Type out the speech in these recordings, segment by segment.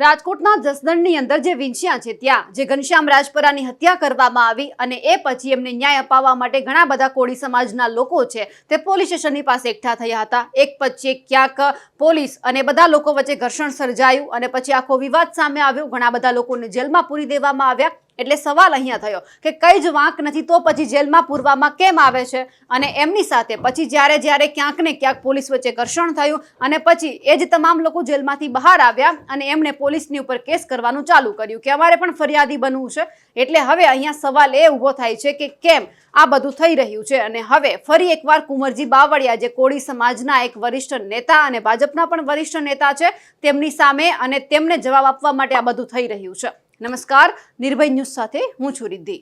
રાજકોટના જસદણની અંદર જે વિંછિયા છે ત્યાં, જે ઘનશ્યામ રાજપરાની હત્યા કરવામાં આવી અને એ પછી એમને ન્યાય અપાવવા માટે ઘણા બધા કોળી સમાજના લોકો છે તે પોલીસ સ્ટેશનની પાસે એકઠા થયા હતા. એક પછી ક્યાંક પોલીસ અને બધા લોકો વચ્ચે ઘર્ષણ સર્જાયું અને પછી આખો વિવાદ સામે આવ્યો. ઘણા બધા લોકોને જેલમાં પૂરી દેવામાં આવ્યા. એટલે સવાલ અહીંયા થયો કે કઈ જ વાંક નથી, તો પછી જેલમાં, પૂરવામાં કેમ આવે છે? અને એમની સાથે પછી જ્યારે જ્યારે ક્યાંક ને ક્યાંક પોલીસ વચ્ચે ઘર્ષણ થયું અને પછી એ જ તમામ લોકો જેલમાંથી બહાર આવ્યા અને એમણે પોલીસની ઉપર કેસ કરવાનું ચાલુ કર્યું કે અમારે પણ ફરિયાદી બનવું છે. એટલે હવે અહીંયા સવાલ એ ઊભો થાય છે કે કેમ આ બધું થઈ રહ્યું છે? અને હવે ફરી એકવાર કુંવરજી બાવળિયા, જે કોળી સમાજના એક વરિષ્ઠ નેતા અને ભાજપના પણ વરિષ્ઠ નેતા છે, તેમની સામે અને તેમને જવાબ આપવા માટે આ બધું થઈ રહ્યું છે. નમસ્કાર, નિર્ભય ન્યૂઝ સાથે હું છું રિદ્ધિ.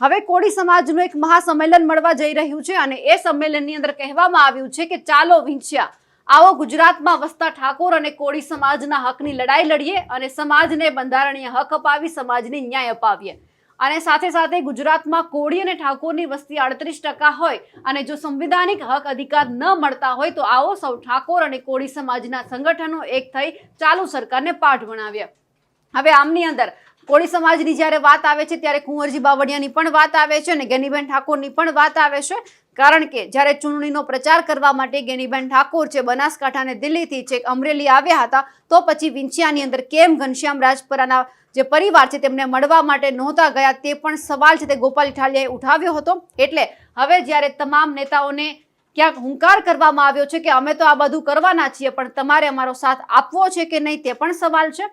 હવે કોળી સમાજનું એક મહાસંમેલન મળવા જઈ રહ્યું છે અને એ સંમેલનની અંદર કહેવામાં આવ્યું છે કે ચાલો વિંછ્યા, આવો ગુજરાતમાં વસતા ઠાકોર અને કોળી સમાજના હકની લડાઈ લડીએ અને સમાજને બંધારણીય હક અપાવી, સમાજને ન્યાય અપાવીએ. અને સાથે સાથે ગુજરાતમાં કોળી અને ઠાકોરની વસ્તી અડત્રીસ ટકા હોય અને જો સંવિધાનિક હક અધિકાર ન મળતા હોય તો આવો સૌ ઠાકોર અને કોળી સમાજના સંગઠનો એક થઈ ચાલુ સરકારને પાઠ ભણાવ્યા. હવે આમની અંદર કોળી સમાજની જ્યારે વાત આવે છે ત્યારે કુંવરજી બાવળિયાની પણ વાત આવે છે અને ગેનીબેન ઠાકોરની પણ વાત આવે છે. કારણ કે જ્યારે ચૂંટણીનો પ્રચાર કરવા માટે ગેનીબેન ઠાકોર છે બનાસકાંઠા અને દિલ્હીથી છેક અમરેલી આવ્યા હતા તો પછી વિંછિયાની અંદર કેમ ઘનશ્યામ રાજપરાના જે પરિવાર છે તેમને મળવા માટે નહોતા ગયા, તે પણ સવાલ છે તે ગોપાલ ઇઠાલિયાએ ઉઠાવ્યો હતો. એટલે હવે જ્યારે તમામ નેતાઓને ક્યાંક હુંકાર કરવામાં આવ્યો છે કે અમે તો આ બધું કરવાના છીએ, પણ તમારે અમારો સાથ આપવો છે કે નહીં તે પણ સવાલ છે.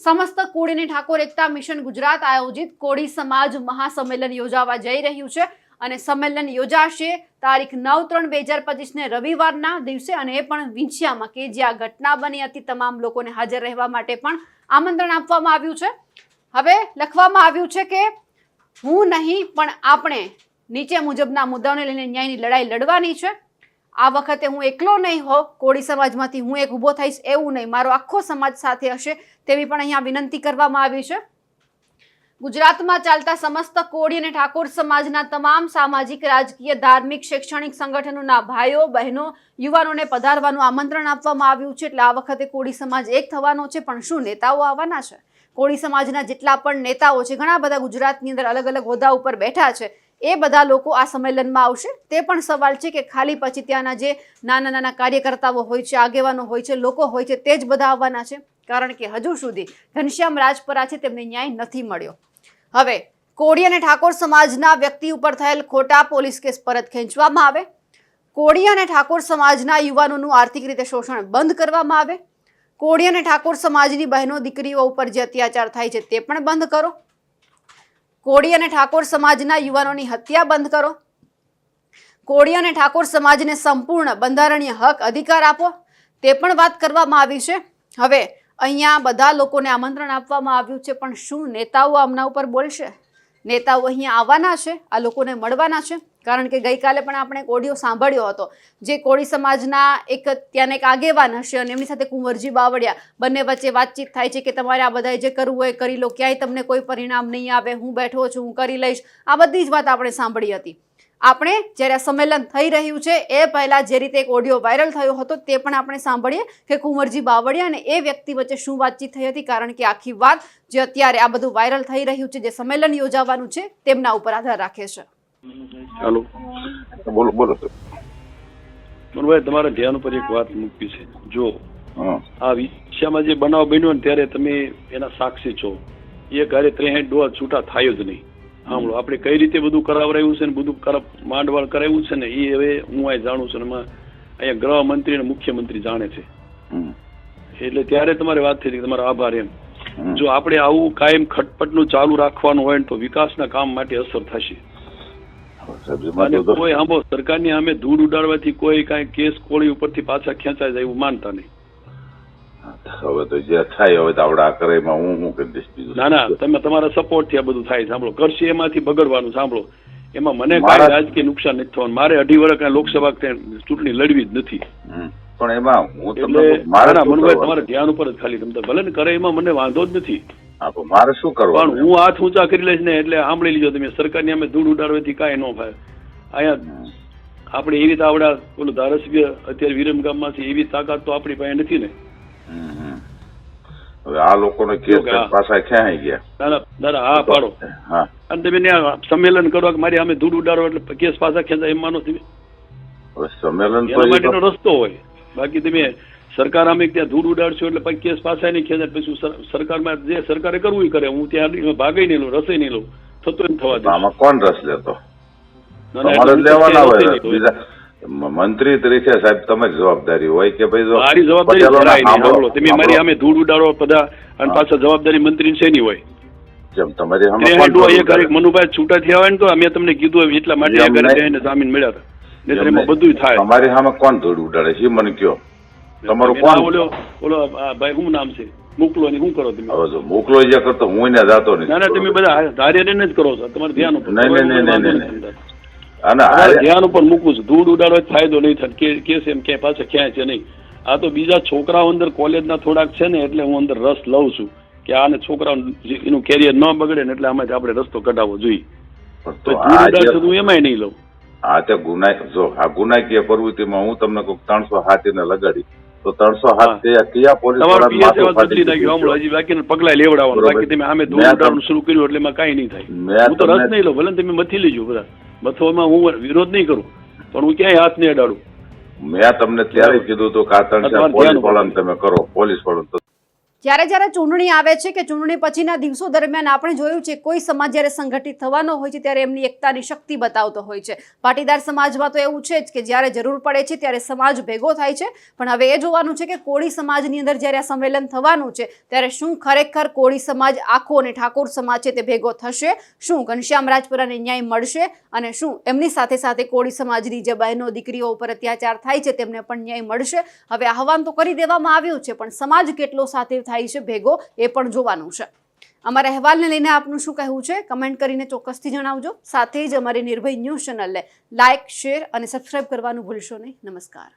સમસ્ત કોળીની ઠાકોર એકતા મિશન ગુજરાત આયોજિત કોળી સમાજ મહાસંમેલન યોજાવા જઈ રહ્યું છે અને સંમેલન યોજાશે તારીખ નવ ત્રણ બે હજાર પચીસને રવિવારના દિવસે અને એ પણ વિંછિયામાં કે જ્યાં ઘટના બની હતી, તમામ લોકોને હાજર રહેવા માટે પણ આમંત્રણ આપવામાં આવ્યું છે. હવે લખવામાં આવ્યું છે કે હું નહીં, પણ આપણે નીચે મુજબના મુદ્દાઓને લઈને ન્યાયની લડાઈ લડવાની છે. આ વખતે હું એકલો નહીં હો, કોળી સમાજમાંથી હું એક ઊભો થઈશ એવું નહીં. મારો આખો સમાજ સાથે હશે તેવી પણ અહીંયા વિનંતી કરવામાં આવી છે. ગુજરાતમાં ચાલતા સમસ્ત કોળી અને ઠાકોર સમાજના તમામ સામાજિક, રાજકીય, ધાર્મિક, શૈક્ષણિક સંગઠનોના ભાઈઓ, બહેનો, યુવાનોને પધારવાનું આમંત્રણ આપવામાં આવ્યું છે. એટલે આ વખતે કોળી સમાજ એક થવાનો છે, પણ શું નેતાઓ આવવાના છે? કોળી સમાજના જેટલા પણ નેતાઓ છે, ઘણા બધા ગુજરાતની અંદર અલગ અલગ હોદ્દા ઉપર બેઠા છે. એ બધા લોકો આ સંમેલનમાં આવશે. તે પણ સવાલ છે કે ખાલી પછી ત્યાંના જે નાના નાના કાર્યકર્તાઓ હોય છે, આગેવાનો હોય છે, લોકો હોય છે, તે જ બધા આવવાના છે? કારણ કે હજુ સુધી ઘનશ્યામ રાજપરા છે, તેમને ન્યાય નથી મળ્યો. હવે, કોળી અને ઠાકોર સમાજના વ્યક્તિ ઉપર થયેલ ખોટા પોલીસ કેસ પરત ખેંચવામાં આવે. કોળી અને ઠાકોર સમાજના યુવાનોનું આર્થિક રીતે શોષણ બંધ કરવામાં આવે. કોળી અને ઠાકોર સમાજની બહેનો દીકરીઓ ઉપર જે અત્યાચાર થાય છે તે પણ બંધ કરો. કોળી અને ઠાકોર સમાજના યુવાનોની હત્યા બંધ કરો. કોળી અને ઠાકોર સમાજને સંપૂર્ણ બંધારણીય હક અધિકાર આપો. તે પણ વાત કરવામાં આવી છે. હવે અહીંયા બધા લોકોને આમંત્રણ આપવામાં આવ્યું છે, પણ શું નેતાઓ આમના ઉપર બોલશે? નેતાઓ અહીંયા આવવાના છે, આ લોકોને મળવાના છે. કારણ કે ગઈકાલે પણ આપણે એક ઓડિયો સાંભળ્યો હતો, જે કોળી સમાજના એક ત્યાંના એક આગેવાન હશે અને એમની સાથે કુંવરજી બાવળિયા, બંને વચ્ચે વાતચીત થાય છે કે તમારે આ બધાએ જે કરવું હોય કરી લો, ક્યાંય તમને કોઈ પરિણામ નહીં આવે, હું બેઠો છું, હું કરી લઈશ, આ બધી જ વાત આપણે સાંભળી હતી. આપણે જ્યારે સંમેલન થઈ રહ્યું છે, એ પહેલાં જે રીતે એક ઓડિયો વાયરલ થયો હતો, તે પણ આપણે સાંભળીએ કે કુંવરજી બાવળિયા અને એ વ્યક્તિ વચ્ચે શું વાતચીત થઈ હતી, કારણ કે આખી વાત જે અત્યારે આ બધું વાયરલ થઈ રહ્યું છે, જે સંમેલન યોજાવાનું છે, તેમના ઉપર આધાર રાખે છે. ચાલો બોલો બોલો મનુભાઈ તમારા ધ્યાન ઉપર એક વાત મૂકી છે. જો આ વિષયમાં જે બનાવ બન્યો ને ત્યારે તમે એના સાક્ષી છો. એ ઘરે ત્રેસઠ ડોઝ છૂટા થાય જ નહીં. સાંભળો આપણે કઈ રીતે બધું કરાવરાયું છે ને બધું માંડવાળ કરાવ્યું છે ને એ હવે હું અહીં જાણું છું એમાં અહીંયા ગૃહમંત્રી અને મુખ્યમંત્રી જાણે છે. એટલે ત્યારે તમારે વાત થઈ તમારો આભાર એમ. જો આપણે આવું કાયમ ખટપટનું ચાલુ રાખવાનું હોય ને તો વિકાસના કામ માટે અસર થશે. સાહેબ, કોઈ આંબો સરકારની સામે ધૂળ ઉડાડવાથી કોઈ કાંઈ કેસ કોળી ઉપરથી પાછા ખેંચાય જાય એવું માનતા નહીં. હવે તો જે થાય હવે આપણે કરે એમાં હું હું કરી દઈશ બીજું? ના ના તમે તમારા સપોર્ટથી આ બધું થાય સાંભળો. કરશે એમાંથી બગડવાનું સાંભળો. એમાં મને કાંઈ રાજકીય નુકસાન નથી થવાનું. મારે અઢી વર્ષ કાંઈ લોકસભા ચૂંટણી લડવી જ નથી. પણ એમાં હું તમને મારા મનભાઈ? તમારા ધ્યાન ઉપર જ ખાલી તમે ભલે ને કરે એમાં મને વાંધો જ નથી. મારે શું પણ હું હાથ ઊંચા કરી લઈશ ને એટલે સાંભળી લીજો તમે. સરકારની અમે ધૂળ ઉડાડવાથી કાંઈ ન થાય. અહીંયા આપણે એવી રીતે આવડા પેલું ધારાસભ્ય અત્યારે વિરમગામમાંથી એવી તાકાત તો આપણી પાસે નથી ને. હમ. આ લોકોને કેસ. પાછા ક્યાં ગયા? દાદા દાદા હા પાડો. અને તમે ત્યાં સંમેલન કરો કે મારી અમે ધૂળ ઉડાડો એટલે કેસ પાછા ખેંચાય એમ માનો તમે. હવે સંમેલન એના માટેનો રસ્તો હોય. બાકી તમે સરકાર અમે ત્યાં ધૂળ ઉડાડશો એટલે પછી કેસ પાસે નહીં ખેંચાય પછી સરકારમાં જે સરકારે કરવું એ કરે. હું ત્યાં ભાગે નહીં લઉં રસે નહીં લઉં. થતું એમ થવા દે. આમાં કોણ રસ લેતો? ના, ના, તમારે લેવાના હોય. બીજા મંત્રી તરીકે સાહેબ તમે જવાબદારી હોય કે ભાઈ મારી જવાબદારી. તમે મારી અમે ધૂળ ઉડાડો બધા અને પાછા જવાબદારી મંત્રી છે નહીં હોય. જેમ તમારી? મનુભાઈ છૂટા થયા હોય ને તો મેં તમને કીધું એટલા માટે જામીન મળ્યા હતા. બધું થાય. અમારી સામે કોણ ધૂળ ઉડાડે છે? મને કયો તમારું કોણ ઓલો ઓલો ભાઈ શું નામ છે મોકલો ને શું કરો તમે હવે જો મોકલો જે કરતો હું એને જાતો નહીં ના ના તમે બધા ધાર્ય જ કરો છો તમારે ધ્યાન ઉપર નહીં, નહીં, નહીં, નહીં. અને ધ્યાન ઉપર મૂકું છું ધૂળ ઉડાડો ફાયદો નહીં થાય કે એમ કે પાછા ક્યાંય છે નહીં આ તો બીજા છોકરાઓ અંદર કોલેજના થોડાક છે ને એટલે હું અંદર રસ લઉં છું કે આને છોકરાઓ એનું કેરિયર ન બગડે ને એટલે આમાંથી આપણે રસ્તો કઢાવવો જોઈએ તો તો તો હું એમાંય નહીં લઉં આ તે ગુનાય જો આ ગુનાકીય પ્રવૃત્તિમાં હું તમને કોઈ ત્રણસો હાથીને લગાડી તો ત્રણસો હાથ. તે કયા પોલીસ હજી પગલા લેવડાવવાનું. બાકી તમે આમે મેં શરૂ કર્યું એટલે એમાં કાંઈ નહીં થાય. મેં હું તો રસ નહીં લઉં. ભલે તમે મથી લેજો બધા. મથોમાં હું વિરોધ નહીં કરું. પણ હું ક્યાંય હાથ નહીં અડાડું. મેં તમને ત્યારે કીધું હતું કે આ ત્રણ ચાર તમારે પોલીસ વાળાને તમે કરો પોલીસ વાળાને તો જ્યારે જ્યારે ચૂંટણી આવે છે કે ચૂંટણી પછીના દિવસો દરમિયાન આપણે જોયું છે કોઈ સમાજ જ્યારે સંગઠિત થવાનો હોય છે ત્યારે એમની એકતાની શક્તિ બતાવતો હોય છે. પાટીદાર સમાજમાં તો એવું છે જ કે જ્યારે જરૂર પડે છે ત્યારે સમાજ ભેગો થાય છે. પણ હવે એ જોવાનું છે કે કોળી સમાજની અંદર જ્યારે આ સંમેલન થવાનું છે ત્યારે શું ખરેખર કોળી સમાજ આખો અને ઠાકોર સમાજ છે તે ભેગો થશે? શું ઘનશ્યામ રાજપુરાને ન્યાય મળશે? અને શું એમની સાથે સાથે કોળી સમાજની જે બહેનો દીકરીઓ ઉપર અત્યાચાર થાય છે તેમને પણ ન્યાય મળશે? હવે આહવાન તો કરી દેવામાં આવ્યું છે, પણ સમાજ કેટલો સાથે થાય છે ભેગો, એ પણ જોવાનું છે. અમારા અહેવાલને લઈને આપનું શું કહેવું છે? કમેન્ટ કરીને ચોક્કસથી જણાવજો. સાથે જ અમારી નિર્ભય ન્યૂઝ ચેનલને લાઇક શેર અને સબસ્ક્રાઇબ કરવાનું ભૂલશો નહીં. નમસ્કાર.